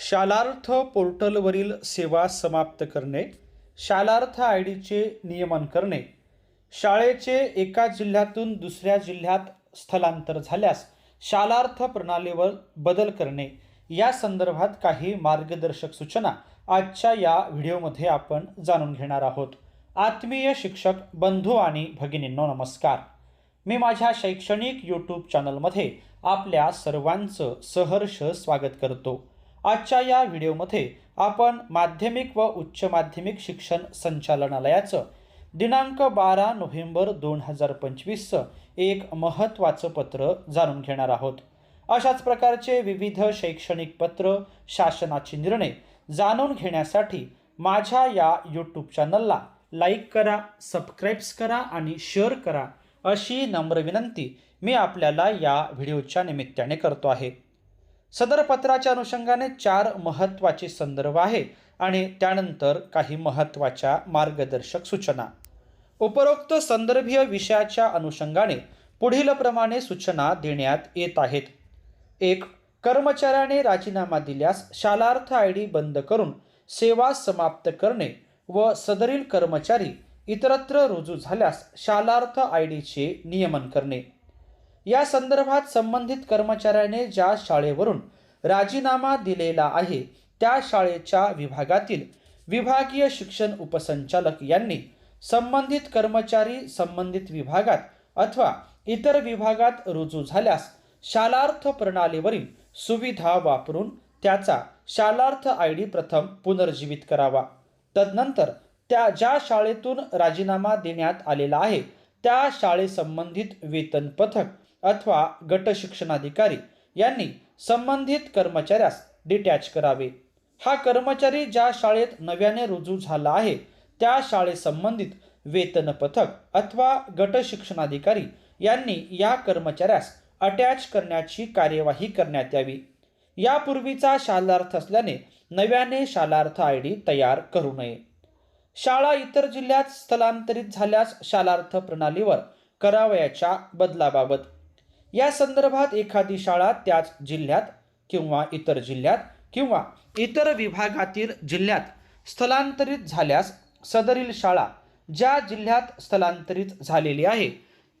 शालार्थ पोर्टलवरील सेवा समाप्त करणे शालार्थ आय डीचे नियमन करणे शाळेचे एका जिल्ह्यातून दुसऱ्या जिल्ह्यात स्थलांतर झाल्यास शालार्थ प्रणालीवर बदल करणे या संदर्भात काही मार्गदर्शक सूचना आजच्या या व्हिडिओमध्ये आपण जाणून घेणार आहोत. आत्मीय शिक्षक बंधू आणि भगिनींनो नमस्कार. मी माझ्या शैक्षणिक यूट्यूब चॅनलमध्ये आपल्या सर्वांचं सहर्ष स्वागत करतो. आजच्या या व्हिडिओमध्ये आपण माध्यमिक व उच्च माध्यमिक शिक्षण संचालनालयाचं दिनांक बारा नोव्हेंबर दोन हजार पंचवीसचं एक महत्त्वाचं पत्र जाणून घेणार आहोत. अशाच प्रकारचे विविध शैक्षणिक पत्र शासनाचे निर्णय जाणून घेण्यासाठी माझ्या या यूट्यूब चॅनलला लाईक करा सबस्क्राईब्स करा आणि शेअर करा अशी नम्र विनंती मी आपल्याला या व्हिडिओच्या निमित्ताने करतो आहे. सदर पत्राच्या अनुषंगाने चार महत्त्वाचे संदर्भ आहे आणि त्यानंतर काही महत्त्वाच्या मार्गदर्शक सूचना. उपरोक्त संदर्भीय विषयाच्या अनुषंगाने पुढीलप्रमाणे सूचना देण्यात येत आहेत. एक कर्मचाऱ्याने राजीनामा दिल्यास शालार्थ आय डी बंद करून सेवा समाप्त करणे व सदरील कर्मचारी इतरत्र रुजू झाल्यास शालार्थ आय डीचे नियमन करणे. या संदर्भात संबंधित कर्मचाऱ्याने ज्या शाळेवरून राजीनामा दिलेला आहे त्या शाळेच्या विभागातील विभागीय शिक्षण उपसंचालक यांनी संबंधित कर्मचारी संबंधित विभागात अथवा इतर विभागात रुजू झाल्यास शालार्थ प्रणालीवरील सुविधा वापरून त्याचा शालार्थ आय डी प्रथम पुनर्जीवित करावा. तदनंतर त्या ज्या शाळेतून राजीनामा देण्यात आलेला आहे त्या शाळेसंबंधित वेतन पथक अथवा गट शिक्षणाधिकारी यांनी संबंधित कर्मचाऱ्यास डिटॅच करावे. हा कर्मचारी ज्या शाळेत नव्याने रुजू झाला आहे त्या शाळेसंबंधित वेतन पथक अथवा गट शिक्षणाधिकारी यांनी या कर्मचाऱ्यास अटॅच करण्याची कार्यवाही करण्यात यावी. यापूर्वीचा शालार्थ असल्याने नव्याने शालार्थ आय डी तयार करू नये. शाळा इतर जिल्ह्यात स्थलांतरित झाल्यास शालार्थ प्रणालीवर करावयाच्या बदलाबाबत या संदर्भात एखादी शाळा त्याच जिल्ह्यात किंवा इतर जिल्ह्यात किंवा इतर विभागातील जिल्ह्यात स्थलांतरित झाल्यास सदरील शाळा ज्या जिल्ह्यात स्थलांतरित झालेली आहे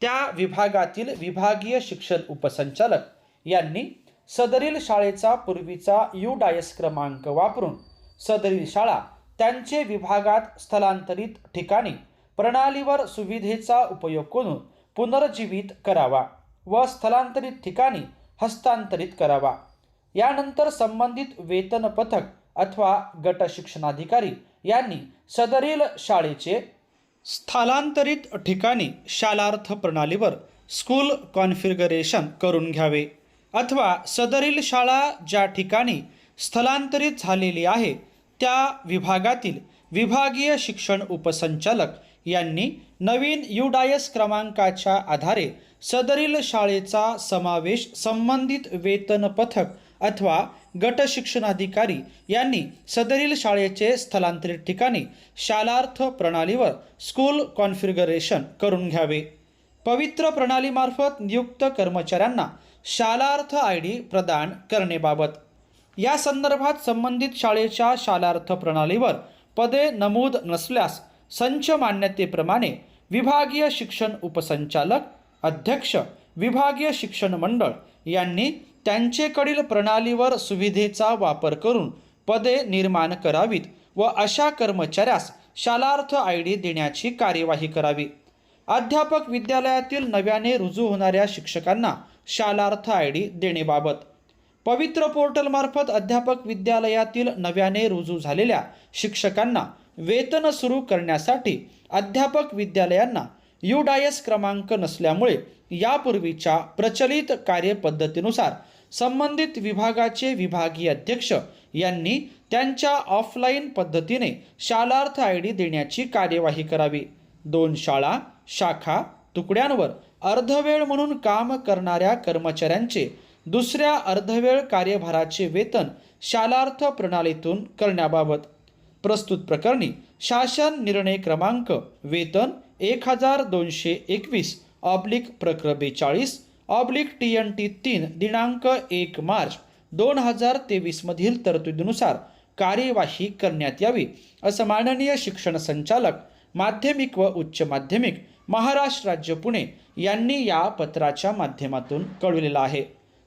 त्या विभागातील विभागीय शिक्षण उपसंचालक यांनी सदरील शाळेचा पूर्वीचा यू डायस क्रमांक वापरून सदरील शाळा त्यांचे विभागात स्थलांतरित ठिकाणी प्रणालीवर सुविधेचा उपयोग करून पुनर्जीवित करावा. व स्थलांतरित ठिकाणी हस्तांतरित करावा. यानंतर संबंधित वेतन पथक अथवा गट शिक्षणाधिकारी यांनी सदरील शाळेचे स्थलांतरित ठिकाणी शालार्थ प्रणालीवर स्कूल कॉन्फिगरेशन करून घ्यावे अथवा सदरील शाळा ज्या ठिकाणी स्थलांतरित झालेली आहे त्या विभागातील विभागीय शिक्षण उपसंचालक यांनी नवीन युडायस क्रमांकाच्या आधारे सदरील शाळेचा समावेश संबंधित वेतन पथक अथवा गट शिक्षणाधिकारी यांनी सदरील शाळेचे स्थलांतरित ठिकाणी शालार्थ प्रणालीवर स्कूल कॉन्फिगरेशन करून घ्यावे. पवित्र प्रणालीमार्फत नियुक्त कर्मचाऱ्यांना शालार्थ आय डी प्रदान करणेबाबत या संदर्भात संबंधित शाळेच्या शालार्थ प्रणालीवर पदे नमूद नसल्यास संच मान्यतेप्रमाणे विभागीय शिक्षण उपसंचालक अध्यक्ष विभागीय शिक्षण मंडळ यांनी त्यांचेकडील प्रणालीवर सुविधेचा वापर करून पदे निर्माण करावीत व अशा कर्मचाऱ्यास शालार्थ आय डी देण्याची कार्यवाही करावी. अध्यापक विद्यालयातील नव्याने रुजू होणाऱ्या शिक्षकांना शालार्थ आय डी देणेबाबत पवित्र पोर्टलमार्फत अध्यापक विद्यालयातील नव्याने रुजू झालेल्या शिक्षकांना वेतन सुरू करण्यासाठी अध्यापक विद्यालयांना युडायस क्रमांक नसल्यामुळे यापूर्वीच्या प्रचलित कार्यपद्धतीनुसार संबंधित विभागाचे विभागीय अध्यक्ष यांनी त्यांच्या ऑफलाईन पद्धतीने शालार्थ आय डी देण्याची कार्यवाही करावी. दोन शाळा शाखा तुकड्यांवर अर्धवेळ म्हणून काम करणाऱ्या कर्मचाऱ्यांचे दुसऱ्या अर्धवेळ कार्यभाराचे वेतन शालार्थ प्रणालीतून करण्याबाबत. प्रस्तुत प्रकरणी शासन निर्णय क्रमांक वेतन एक हजार दोनशे एकवीस ऑब्लिक प्रक्र बेचाळीस ऑब्लिक टी एन टी तीन दिनांक एक मार्च दोन हजार तेवीसमधील तरतुदीनुसार कार्यवाही करण्यात यावी असं माननीय शिक्षण संचालक माध्यमिक व उच्च माध्यमिक महाराष्ट्र राज्य पुणे यांनी या पत्राच्या माध्यमातून कळविलेलं आहे.